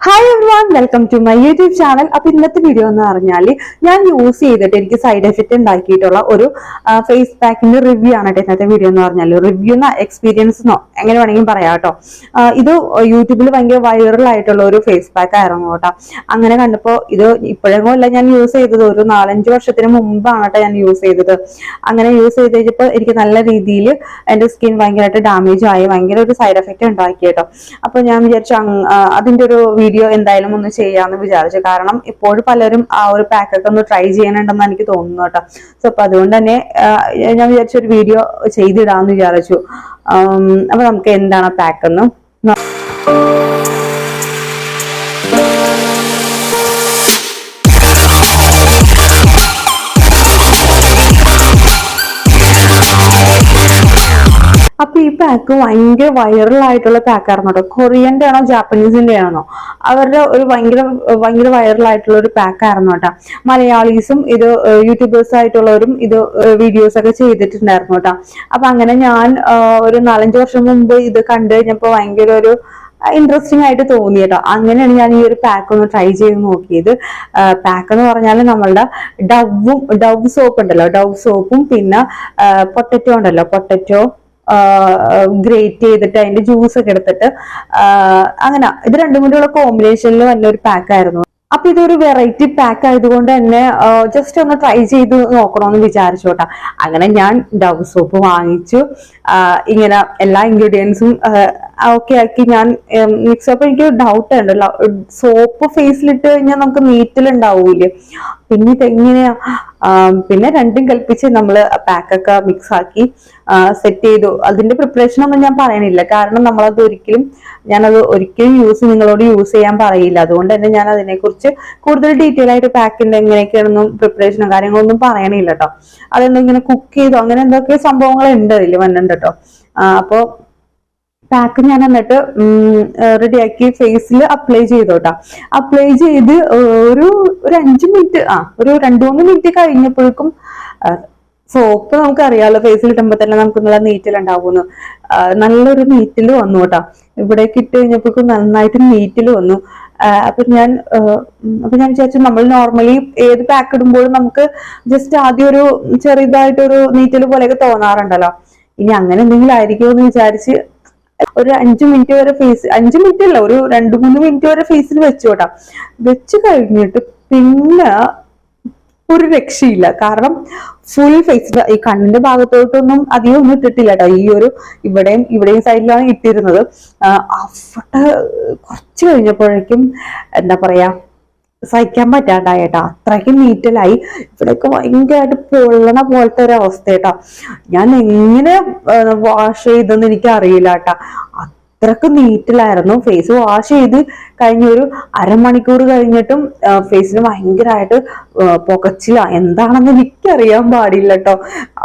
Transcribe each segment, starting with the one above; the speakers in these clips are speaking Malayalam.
Hi everyone welcome to my YouTube channel അപ്പൊ ഇന്നത്തെ വീഡിയോ എന്ന് പറഞ്ഞാൽ ഞാൻ യൂസ് ചെയ്തിട്ട് എനിക്ക് സൈഡ് എഫക്റ്റ് ഉണ്ടാക്കിയിട്ടുള്ള ഒരു ഫേസ് പാക്കിന്റെ റിവ്യൂ ആണ് കേട്ടോ ഇന്നത്തെ വീഡിയോ എന്ന് പറഞ്ഞാൽ റിവ്യൂ എന്ന എക്സ്പീരിയൻസ് എന്നോ എങ്ങനെ വേണമെങ്കിലും പറയാം കേട്ടോ. ഇത് യൂട്യൂബിൽ ഭയങ്കര വൈറൽ ആയിട്ടുള്ള ഒരു ഫേസ് പാക്ക് ആയിരുന്നു കേട്ടോ. അങ്ങനെ കണ്ടപ്പോൾ ഇത് ഇപ്പോഴെങ്ങും അല്ല ഞാൻ യൂസ് ചെയ്തത് ഒരു നാലഞ്ച് വർഷത്തിന് മുമ്പാണ് കേട്ടോ ഞാൻ യൂസ് ചെയ്തത്. അങ്ങനെ യൂസ് ചെയ്ത് കഴിഞ്ഞപ്പോൾ എനിക്ക് നല്ല രീതിയിൽ എന്റെ സ്കിൻ ഭയങ്കരമായിട്ട് ഡാമേജ് ആയി ഭയങ്കര ഒരു സൈഡ് എഫക്റ്റ് ഉണ്ടാക്കി കേട്ടോ. അപ്പൊ ഞാൻ വിചാരിച്ചു അതിന്റെ ഒരു വീഡിയോ എന്തായാലും ഒന്ന് ചെയ്യാന്ന് വിചാരിച്ചു. കാരണം ഇപ്പോഴും പലരും ആ ഒരു പാക്കൊക്കെ ഒന്ന് ട്രൈ ചെയ്യണുണ്ടെന്ന് എനിക്ക് തോന്നുന്നു കേട്ടോ. സോ അപ്പൊ അതുകൊണ്ട് തന്നെ ഞാൻ വിചാരിച്ചു ഒരു വീഡിയോ ചെയ്തിടാന്ന് വിചാരിച്ചു. അപ്പൊ നമുക്ക് എന്താണ് പാക്ക് അപ്പൊ ഈ പാക്ക് ഭയങ്കര വൈറൽ ആയിട്ടുള്ള പാക്ക് ആയിരുന്നു കേട്ടോ കൊറിയന്റെ ആണോ ജാപ്പനീസിന്റെ ആണോ അവരുടെ ഒരു ഭയങ്കര ഭയങ്കര വൈറൽ ആയിട്ടുള്ള ഒരു പാക്ക് ആയിരുന്നു കേട്ടോ മലയാളീസും ഇത് യൂട്യൂബേഴ്സ് ആയിട്ടുള്ളവരും ഇത് വീഡിയോസ് ഒക്കെ ചെയ്തിട്ടുണ്ടായിരുന്നു കേട്ടോ അപ്പൊ അങ്ങനെ ഞാൻ ഒരു നാലഞ്ച് വർഷം മുമ്പ് ഇത് കണ്ടു കഴിഞ്ഞപ്പോ ഭയങ്കര ഒരു ഇൻട്രസ്റ്റിംഗ് ആയിട്ട് തോന്നി കേട്ടോ അങ്ങനെയാണ് ഞാൻ ഈ ഒരു പാക്ക് ഒന്ന് ട്രൈ ചെയ്ത് നോക്കിയത്. പാക്ക് എന്ന് പറഞ്ഞാൽ നമ്മളുടെ ഡവും ഡവ് സോപ്പ് ഉണ്ടല്ലോ ഡവ് സോപ്പും പിന്നെ പൊട്ടറ്റോ ഉണ്ടല്ലോ പൊട്ടറ്റോ ഗ്രേറ്റ് ചെയ്തിട്ട് അതിന്റെ ജ്യൂസ് ഒക്കെ എടുത്തിട്ട് അങ്ങനെ ഇത് രണ്ടും കൂടിയുള്ള കോമ്പിനേഷനിൽ പാക്ക് ആയിരുന്നു. അപ്പൊ ഇതൊരു വെറൈറ്റി പാക്ക് ആയതുകൊണ്ട് തന്നെ ജസ്റ്റ് ഒന്ന് ട്രൈ ചെയ്ത് നോക്കണമെന്ന് വിചാരിച്ചോട്ടാ. അങ്ങനെ ഞാൻ ഡവ് സോപ്പ് വാങ്ങിച്ചു. ഇങ്ങനെ എല്ലാ ഇൻഗ്രീഡിയൻസും ഓക്കെ ആക്കി ഞാൻ മിക്സ് അപ്പൊ എനിക്ക് ഡൗട്ട് ഉണ്ട് സോപ്പ് ഫേസിലിട്ട് കഴിഞ്ഞാൽ നമുക്ക് നീറ്റിലുണ്ടാവൂലേ പിന്നെ ഇതെങ്ങനെയാ പിന്നെ രണ്ടും കൽപ്പിച്ച് നമ്മൾ പാക്കൊക്കെ മിക്സ് ആക്കി സെറ്റ് ചെയ്തു. അതിന്റെ പ്രിപ്പറേഷൻ ഒന്നും ഞാൻ പറയണില്ല. കാരണം നമ്മളത് ഒരിക്കലും ഞാനത് ഒരിക്കലും യൂസ് നിങ്ങളോട് യൂസ് ചെയ്യാൻ പറയില്ല. അതുകൊണ്ട് തന്നെ ഞാൻ അതിനെക്കുറിച്ച് കൂടുതൽ ഡീറ്റെയിൽ ആയിട്ട് പാക്കിന്റെ എങ്ങനെയൊക്കെയാണെന്നും പ്രിപ്പറേഷനും കാര്യങ്ങളൊന്നും പറയണില്ല കേട്ടോ അതെന്തോ ഇങ്ങനെ കുക്ക് ചെയ്തോ? അങ്ങനെ എന്തൊക്കെ സംഭവങ്ങൾ ഉണ്ട് അതിൽ വന്നിട്ടുണ്ട് കേട്ടോ അപ്പോ പാക്ക് ഞാൻ എന്നിട്ട് റെഡിയാക്കി ഫേസിൽ അപ്ലൈ ചെയ്തോട്ടാ. അപ്ലൈ ചെയ്ത് ഒരു ഒരു അഞ്ച് മിനിറ്റ് ആ ഒരു രണ്ടു മൂന്ന് മിനിറ്റ് കഴിഞ്ഞപ്പോഴേക്കും സോപ്പ് നമുക്ക് അറിയാലോ ഫേസിൽ ഇടുമ്പോൾ തന്നെ നമുക്ക് നല്ല നീറ്റിലുണ്ടാവുന്നു നല്ലൊരു നീറ്റിൽ വന്നു കേട്ടോ. ഇവിടേക്ക് ഇട്ട് കഴിഞ്ഞപ്പോഴേക്കും നന്നായിട്ട് നീറ്റിൽ വന്നു. അപ്പൊ ഞാൻ അപ്പൊ ഞാൻ വിചാരിച്ചു നമ്മൾ നോർമലി ഏത് പാക്ക് ഇടുമ്പോഴും നമുക്ക് ജസ്റ്റ് ആദ്യം ഒരു ചെറുതായിട്ടൊരു നീറ്റൽ പോലെയൊക്കെ തോന്നാറുണ്ടല്ലോ. ഇനി അങ്ങനെ എന്തെങ്കിലും ആയിരിക്കുമോ എന്ന് വിചാരിച്ച് ഒരു അഞ്ചു മിനിറ്റ് വരെ ഫേസ് അഞ്ചു മിനിറ്റ് അല്ല ഒരു രണ്ടു മൂന്ന് മിനിറ്റ് വരെ ഫേസിൽ വെച്ചു കേട്ടാ. വെച്ച് കഴിഞ്ഞിട്ട് പിന്നെ ഒരു രക്ഷയില്ല. കാരണം ഫുൾ ഫേസ് ഈ കണ്ണിന്റെ ഭാഗത്തോട്ടൊന്നും അധികം ഒന്നും ഇട്ടിട്ടില്ല കേട്ടോ. ഈ ഒരു ഇവിടെയും ഇവിടെയും സൈഡിലാണ് ഇട്ടിരുന്നത്. അവിടെ കുറച്ച് കഴിഞ്ഞപ്പോഴേക്കും എന്താ പറയാ സഹിക്കാൻ പറ്റാണ്ടായിട്ടാ അത്രയ്ക്കും നീറ്റലായി. ഇവിടെയൊക്കെ ഭയങ്കരമായിട്ട് പൊള്ളണ പോലത്തെ ഒരു അവസ്ഥ കേട്ടോ. ഞാൻ എങ്ങനെ വാഷ് ചെയ്തെന്ന് എനിക്ക് അറിയില്ല കേട്ടാ. അത്രയ്ക്ക് നീറ്റിലായിരുന്നു. ഫേസ് വാഷ് ചെയ്ത് കഴിഞ്ഞ ഒരു അരമണിക്കൂർ കഴിഞ്ഞിട്ടും ഫേസിന് ഭയങ്കരമായിട്ട് പുകച്ചില. എന്താണെന്ന് എനിക്കറിയാൻ പാടില്ല കേട്ടോ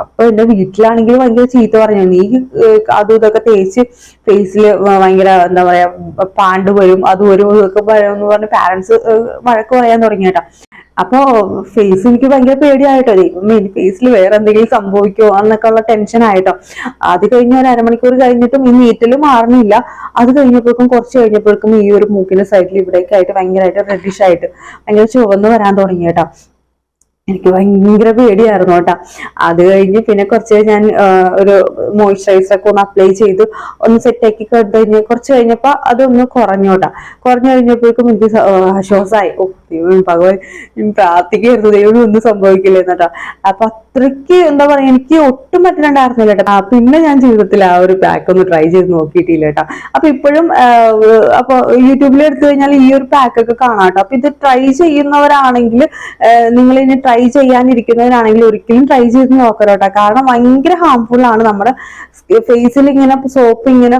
അപ്പൊ എന്റെ വീട്ടിലാണെങ്കിൽ ഭയങ്കര ചീത്ത പറഞ്ഞു. നീ അതും ഇതൊക്കെ തേച്ച് ഫേസിൽ ഭയങ്കര എന്താ പറയാ പാണ്ട് വരും. അത് വരും ഇതൊക്കെ പറഞ്ഞ് പാരന്റ്സ് വഴക്ക് പറയാൻ തുടങ്ങി കേട്ടോ അപ്പോ ഫേസ് എനിക്ക് ഭയങ്കര പേടിയായിട്ടോ. ഇനി ഫേസിൽ വേറെ എന്തെങ്കിലും സംഭവിക്കുമോ എന്നൊക്കെ ഉള്ള ടെൻഷൻ ആയിട്ടോ. അത് കഴിഞ്ഞ ഒരു അരമണിക്കൂർ കഴിഞ്ഞിട്ടും ഈ നീറ്റൽ മാറണില്ല അത് കഴിഞ്ഞപ്പോഴേക്കും കുറച്ച് കഴിഞ്ഞപ്പോഴേക്കും ഈ ഒരു മൂക്കിന്റെ സൈഡിൽ ഇവിടേക്ക് ആയിട്ട് ഭയങ്കരമായിട്ട് റെഡിഷ് ആയിട്ട് ഭയങ്കര ചുവന്ന് വരാൻ തുടങ്ങി എനിക്ക് ഭയങ്കര പേടിയായിരുന്നു കേട്ടോ. അത് കഴിഞ്ഞ് പിന്നെ കുറച്ച് ഞാൻ ഒരു മോയ്സ്ചറൈസർ ഒക്കെ ഒന്ന് അപ്ലൈ ചെയ്ത്. ഒന്ന് സെറ്റ് ആക്കി കഴിഞ്ഞ് കുറച്ച് കഴിഞ്ഞപ്പോ അതൊന്ന് കുറഞ്ഞു കേട്ടോ. കുറഞ്ഞു കഴിഞ്ഞപ്പോഴേക്കും എനിക്ക് ആശ്വാസമായി ദൈവം ഭഗവാൻ പ്രാർത്ഥിക്കായിരുന്നു ദൈവം ഒന്നും സംഭവിക്കില്ല കേട്ടോ അപ്പൊ അത്രയ്ക്ക് എന്താ പറയാ എനിക്ക് ഒട്ടും പറ്റുന്നുണ്ടായിരുന്നില്ല കേട്ടോ. പിന്നെ ഞാൻ ജീവിതത്തിൽ ആ ഒരു പാക്ക് ഒന്ന് ട്രൈ ചെയ്ത് നോക്കിയിട്ടില്ല കേട്ടോ. അപ്പൊ ഇപ്പോഴും അപ്പൊ യൂട്യൂബിൽ എടുത്തു കഴിഞ്ഞാൽ ഈ ഒരു പാക്ക് ഒക്കെ കാണാം കേട്ടോ. അപ്പൊ ഇത് ട്രൈ ചെയ്യുന്നവരാണെങ്കിൽ നിങ്ങൾ ഇനി ട്രൈ ചെയ്യാനിരിക്കുന്നവരാണെങ്കിൽ ഒരിക്കലും ട്രൈ ചെയ്ത് നോക്കരുത് കേട്ടോ. കാരണം ഭയങ്കര ഹാംഫുൾ ആണ് നമ്മുടെ ഫേസിൽ ഇങ്ങനെ സോപ്പ് ഇങ്ങനെ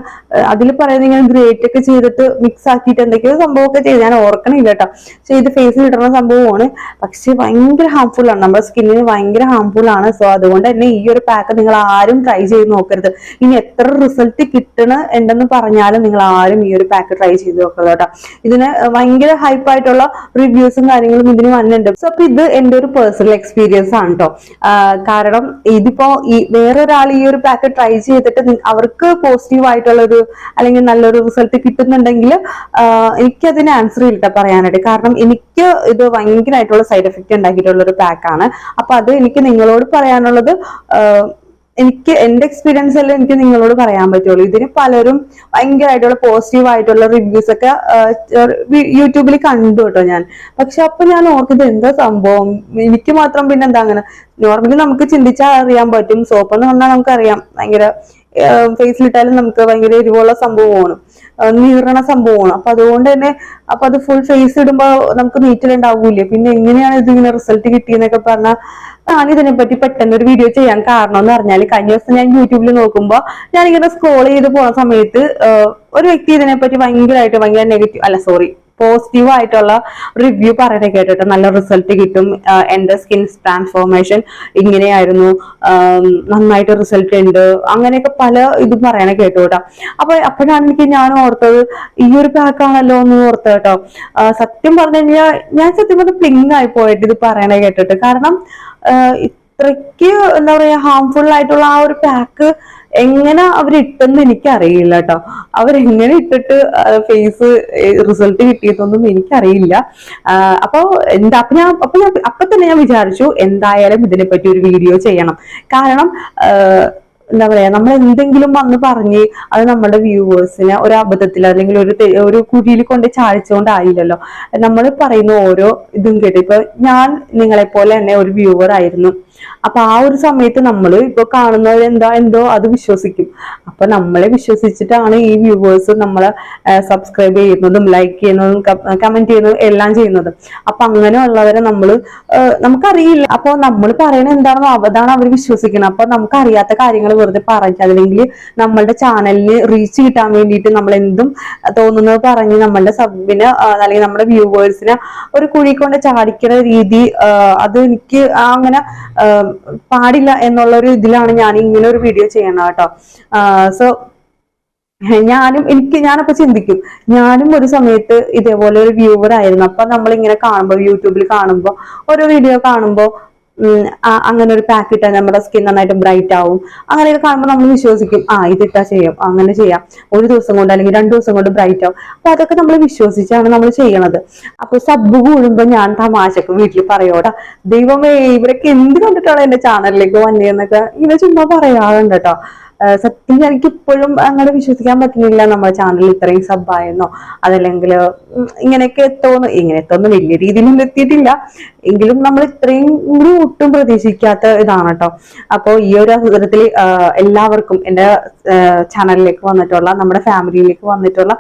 അതിൽ പറയുന്നത് ഇങ്ങനെ ഗ്രേറ്റ് ഒക്കെ ചെയ്തിട്ട് മിക്സ് ആക്കിയിട്ട് എന്തൊക്കെയോ സംഭവമൊക്കെ ചെയ്ത്. ഞാൻ ഓർക്കണില്ല കേട്ടോ. ചെയ്ത് ഫേസിൽ ഇടുന്ന സംഭവമാണ്. പക്ഷേ ഭയങ്കര ഹാംഫുൾ ആണ്. നമ്മുടെ സ്കിന്നിന് ഭയങ്കര ഹാംഫുൾ ആണ്. സോ അതുകൊണ്ട് തന്നെ ഈ ഒരു പാക്ക് നിങ്ങൾ ആരും ട്രൈ ചെയ്ത് നോക്കരുത്. ഇനി എത്ര റിസൾട്ട് കിട്ടണ ഉണ്ടെന്ന് പറഞ്ഞാലും നിങ്ങൾ ആരും ഈ ഒരു പാക്ക് ട്രൈ ചെയ്ത് നോക്കരുത് കേട്ടോ. ഇതിന് ഭയങ്കര ഹൈപ്പ് ആയിട്ടുള്ള റിവ്യൂസും കാര്യങ്ങളും ഇതിന് വന്നിട്ടുണ്ട്. സോ അപ്പൊ ഇത് എന്റെ ഒരു പേഴ്സണൽ എക്സ്പീരിയൻസ് ആണ് കേട്ടോ കാരണം ഇതിപ്പോ ഈ വേറൊരാൾ ഈ ഒരു പാക്ക് ട്രൈ ചെയ്തിട്ട് അവർക്ക് പോസിറ്റീവ് ആയിട്ടുള്ള ഒരു അല്ലെങ്കിൽ നല്ലൊരു റിസൾട്ട് കിട്ടുന്നുണ്ടെങ്കിൽ എനിക്കതിന് ആൻസർ ഇല്ല പറയാനായിട്ട്. കാരണം എനിക്ക് ഇത് ഭയങ്കരമായിട്ടുള്ള സൈഡ് എഫക്റ്റ് ഉണ്ടാക്കിയിട്ടുള്ള ഒരു പാക്കാണ് അപ്പൊ അത് എനിക്ക് നിങ്ങളോട് പറയാനുള്ളത് എനിക്ക് എന്റെ എക്സ്പീരിയൻസ് എല്ലാം എനിക്ക് നിങ്ങളോട് പറയാൻ പറ്റുള്ളൂ. ഇതിന് പലരും ഭയങ്കരമായിട്ടുള്ള പോസിറ്റീവ് ആയിട്ടുള്ള റിവ്യൂസ് ഒക്കെ യൂട്യൂബിൽ കണ്ടു കേട്ടോ ഞാൻ. പക്ഷെ അപ്പൊ ഞാൻ ഓർക്കുന്നത് എന്താ സംഭവം? എനിക്ക് മാത്രം പിന്നെ എന്താ അങ്ങനെ നോർമലി നമുക്ക് ചിന്തിച്ചാൽ അറിയാൻ പറ്റും. സോപ്പ് എന്ന് പറഞ്ഞാൽ നമുക്കറിയാം. ഭയങ്കര ഫേസിലിട്ടാലും നമുക്ക് ഭയങ്കര എരിവുള്ള ആ, നീറണ സംഭവമാണ്. അപ്പൊ അതുകൊണ്ട് തന്നെ അപ്പൊ അത് ഫുൾ ഫേസ് ഇടുമ്പോ നമുക്ക് നീറ്റലുണ്ടാവൂലേ പിന്നെ എങ്ങനെയാണ് ഇതിങ്ങനെ റിസൾട്ട് കിട്ടിയെന്നൊക്കെ പറഞ്ഞാൽ ഞാൻ ഇതിനെപ്പറ്റി പെട്ടെന്ന് ഒരു വീഡിയോ ചെയ്യാൻ കാരണം എന്ന് പറഞ്ഞാൽ കഴിഞ്ഞ ദിവസം ഞാൻ യൂട്യൂബിൽ നോക്കുമ്പോൾ ഞാൻ ഇങ്ങനെ സ്ക്രോൾ ചെയ്ത് പോണ സമയത്ത് ഒരു വ്യക്തി ഇതിനെപ്പറ്റി ഭയങ്കരമായിട്ട് ഭയങ്കര നെഗറ്റീവ് അല്ല സോറി പോസിറ്റീവ് ആയിട്ടുള്ള റിവ്യൂ പറയണ കേട്ടിട്ട് നല്ല റിസൾട്ട് കിട്ടും. എന്റെ സ്കിൻ ട്രാൻസ്ഫോർമേഷൻ ഇങ്ങനെയായിരുന്നു. നന്നായിട്ട് റിസൾട്ട് ഉണ്ട്. അങ്ങനെയൊക്കെ പല ഇതും പറയണ കേട്ടു കേട്ടോ അപ്പൊ അപ്പോഴാണ് എനിക്ക് ഞാൻ ഓർത്തത് ഈ ഒരു പാക്കാണല്ലോ എന്ന് ഓർത്തത് കേട്ടോ. സത്യം പറഞ്ഞു കഴിഞ്ഞാൽ ഞാൻ സത്യം പറഞ്ഞ പ്ലിങ് ആയി പോയിട്ട് ഇത് പറയണ കേട്ടിട്ട്. കാരണം ഇത്രയ്ക്ക് എന്താ പറയാ ഹാംഫുൾ ആയിട്ടുള്ള ആ ഒരു പാക്ക് എങ്ങനെ അവരിട്ടെന്ന് എനിക്കറിയില്ല കേട്ടോ അവരെങ്ങനെ ഇട്ടിട്ട് ഫേസ് റിസൾട്ട് കിട്ടിയതൊന്നും എനിക്കറിയില്ല. ആ, അപ്പൊ എന്താ അപ്പൊ ഞാൻ അപ്പൊ ഞാൻ അപ്പൊ തന്നെ ഞാൻ വിചാരിച്ചു എന്തായാലും ഇതിനെപ്പറ്റി ഒരു വീഡിയോ ചെയ്യണം. കാരണം എന്താ പറയാ നമ്മൾ എന്തെങ്കിലും വന്ന് പറഞ്ഞ് അത് നമ്മുടെ വ്യൂവേഴ്സിനെ ഒരു അബദ്ധത്തിൽ അല്ലെങ്കിൽ ഒരു ഒരു കുഴിയിൽ കൊണ്ട് ചാടിച്ചുകൊണ്ടായില്ലല്ലോ നമ്മൾ പറയുന്ന ഓരോ ഇതും കേട്ട് ഇപ്പൊ ഞാൻ നിങ്ങളെ പോലെ തന്നെ ഒരു വ്യൂവർ ആയിരുന്നു. അപ്പൊ ആ ഒരു സമയത്ത് നമ്മൾ ഇപ്പൊ കാണുന്നവർ എന്താ എന്തോ അത് വിശ്വസിക്കും. അപ്പൊ നമ്മളെ വിശ്വസിച്ചിട്ടാണ് ഈ വ്യൂവേഴ്സ് നമ്മളെ സബ്സ്ക്രൈബ് ചെയ്യുന്നതും ലൈക്ക് ചെയ്യുന്നതും കമന്റ് ചെയ്യുന്നതും എല്ലാം ചെയ്യുന്നത്. അപ്പൊ അങ്ങനെയുള്ളവരെ നമ്മൾ നമുക്കറിയില്ല. അപ്പൊ നമ്മൾ പറയണ എന്താണോ അതാണ് അവർ വിശ്വസിക്കുന്നത് അപ്പൊ നമുക്ക് അറിയാത്ത കാര്യങ്ങൾ വെറുതെ പറഞ്ഞ് അല്ലെങ്കിൽ നമ്മളുടെ ചാനലിന് റീച്ച് കിട്ടാൻ വേണ്ടിയിട്ട് നമ്മൾ എന്തും തോന്നുന്നത് പറഞ്ഞ് നമ്മളുടെ സബിന് അല്ലെങ്കിൽ നമ്മുടെ വ്യൂവേഴ്സിനെ ഒരു കുഴി കൊണ്ട് ചാടിക്കുന്ന രീതി അത് എനിക്ക് അങ്ങനെ പാടില്ല എന്നുള്ള ഒരു ഇതിലാണ് ഞാൻ ഇങ്ങനെ ഒരു വീഡിയോ ചെയ്യണം കേട്ടോ സോ ഞാനും എനിക്ക് ഞാനപ്പോ ചിന്തിക്കും. ഞാനും ഒരു സമയത്ത് ഇതേപോലെ ഒരു വ്യൂവർ ആയിരുന്നു. അപ്പൊ നമ്മൾ ഇങ്ങനെ കാണുമ്പോൾ യൂട്യൂബിൽ കാണുമ്പോൾ ഓരോ വീഡിയോ കാണുമ്പോൾ അങ്ങനെ ഒരു പാക്ക് ഇട്ടാൽ നമ്മുടെ സ്കിൻ നന്നായിട്ട് ബ്രൈറ്റ് ആവും. അങ്ങനെയൊക്കെ കാണുമ്പോൾ നമ്മൾ വിശ്വസിക്കും ആ ഇതിട്ടാ ചെയ്യാം അങ്ങനെ ചെയ്യാം. ഒരു ദിവസം കൊണ്ട് അല്ലെങ്കിൽ രണ്ടു ദിവസം കൊണ്ട് ബ്രൈറ്റ് ആവും. അപ്പൊ അതൊക്കെ നമ്മൾ വിശ്വസിച്ചാണ് നമ്മൾ ചെയ്യണത്. അപ്പൊ സബ്ബ് കൂടുമ്പോൾ ഞാൻ തമാശക്ക് വീട്ടിൽ പറയോടാ ദൈവമേ ഇവരൊക്കെ എന്ത് കണ്ടിട്ടാണ് എന്റെ ചാനലിലേക്ക് വന്നേന്നൊക്കെ ഇങ്ങനെ ചുമ്മാ പറയാറുണ്ട് കേട്ടോ സത്യം എനിക്ക് ഇപ്പോഴും അങ്ങനെ വിശ്വസിക്കാൻ പറ്റുന്നില്ല. നമ്മുടെ ചാനൽ ഇത്രയും സബ്ബായെന്നോ അതല്ലെങ്കിൽ ഇങ്ങനെയൊക്കെ എത്തുമെന്ന്. ഇങ്ങനെ എത്തുമെന്ന് വലിയ രീതിയിലൊന്നും എത്തിയിട്ടില്ല. എങ്കിലും നമ്മൾ ഇത്രയും കൂടി ഒട്ടും പ്രതീക്ഷിക്കാത്ത ഇതാണ് കേട്ടോ അപ്പോൾ ഈ ഒരു അവസരത്തിൽ എല്ലാവർക്കും എന്റെ ചാനലിലേക്ക് വന്നിട്ടുള്ള നമ്മുടെ ഫാമിലിയിലേക്ക് വന്നിട്ടുള്ള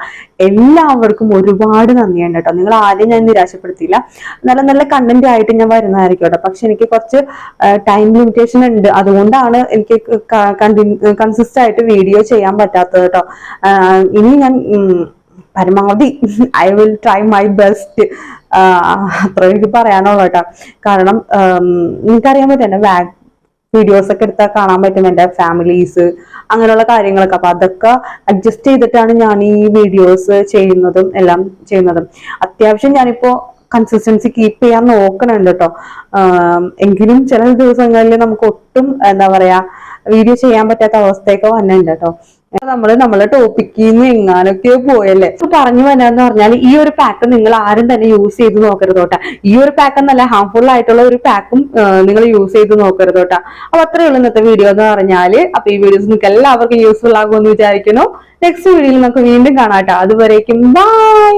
എല്ലാവർക്കും ഒരുപാട് നന്ദിയുണ്ട് കേട്ടോ. നിങ്ങൾ ആരെയും ഞാൻ നിരാശപ്പെടുത്തിയില്ല. നല്ല നല്ല കണ്ടന്റ് ആയിട്ട് ഞാൻ വരുന്നതായിരിക്കും കേട്ടോ. പക്ഷെ എനിക്ക് കുറച്ച് ടൈം ലിമിറ്റേഷൻ ഉണ്ട്. അതുകൊണ്ടാണ് എനിക്ക് കൺസിസ്റ്റ് ആയിട്ട് വീഡിയോ ചെയ്യാൻ പറ്റാത്തത് കേട്ടോ. ഇനി ഞാൻ പരമാവധി I will try my best അത്ര എനിക്ക് പറയാനുള്ളൂ കേട്ടോ. കാരണം എനിക്കറിയാൻ പറ്റും വീഡിയോസ് ഒക്കെ എടുത്താൽ കാണാൻ പറ്റും എന്റെ ഫാമിലീസ് അങ്ങനെയുള്ള കാര്യങ്ങളൊക്കെ. അപ്പൊ അതൊക്കെ അഡ്ജസ്റ്റ് ചെയ്തിട്ടാണ് ഞാൻ ഈ വീഡിയോസ് ചെയ്യുന്നതും എല്ലാം ചെയ്യുന്നതും. അത്യാവശ്യം ഞാനിപ്പോ കൺസിസ്റ്റൻസി കീപ്പ് ചെയ്യാൻ നോക്കണുണ്ട് കേട്ടോ എങ്കിലും ചില ദിവസങ്ങളിൽ നമുക്ക് ഒട്ടും എന്താ പറയാ വീഡിയോ ചെയ്യാൻ പറ്റാത്ത അവസ്ഥയൊക്കെ വന്നിട്ടുണ്ട് കേട്ടോ നമ്മൾ നമ്മളെ ടോപ്പിക്കിൽ നിന്ന് എങ്ങാനൊക്കെ പോയല്ലേ? ഇപ്പൊ പറഞ്ഞു വരാന്ന് പറഞ്ഞാൽ ഈ ഒരു പാക്ക് നിങ്ങൾ ആരും തന്നെ യൂസ് ചെയ്ത് നോക്കരുത് കേട്ടാ. ഈ ഒരു പാക്ക് എന്നല്ല ഹാംഫുൾ ആയിട്ടുള്ള ഒരു പാക്കും നിങ്ങൾ യൂസ് ചെയ്ത് നോക്കരുത് കേട്ടാ. അപ്പൊ അത്രയേ ഉള്ളൂ ഇന്നത്തെ വീഡിയോ എന്ന് പറഞ്ഞാൽ. അപ്പൊ ഈ വീഡിയോസ് നിങ്ങൾക്ക് എല്ലാവർക്കും യൂസ്ഫുൾ ആകുമെന്ന് വിചാരിക്കുന്നു. നെക്സ്റ്റ് വീഡിയോയിൽ നമുക്ക് വീണ്ടും കാണാം കേട്ടോ. അതുവരേക്കും ബൈ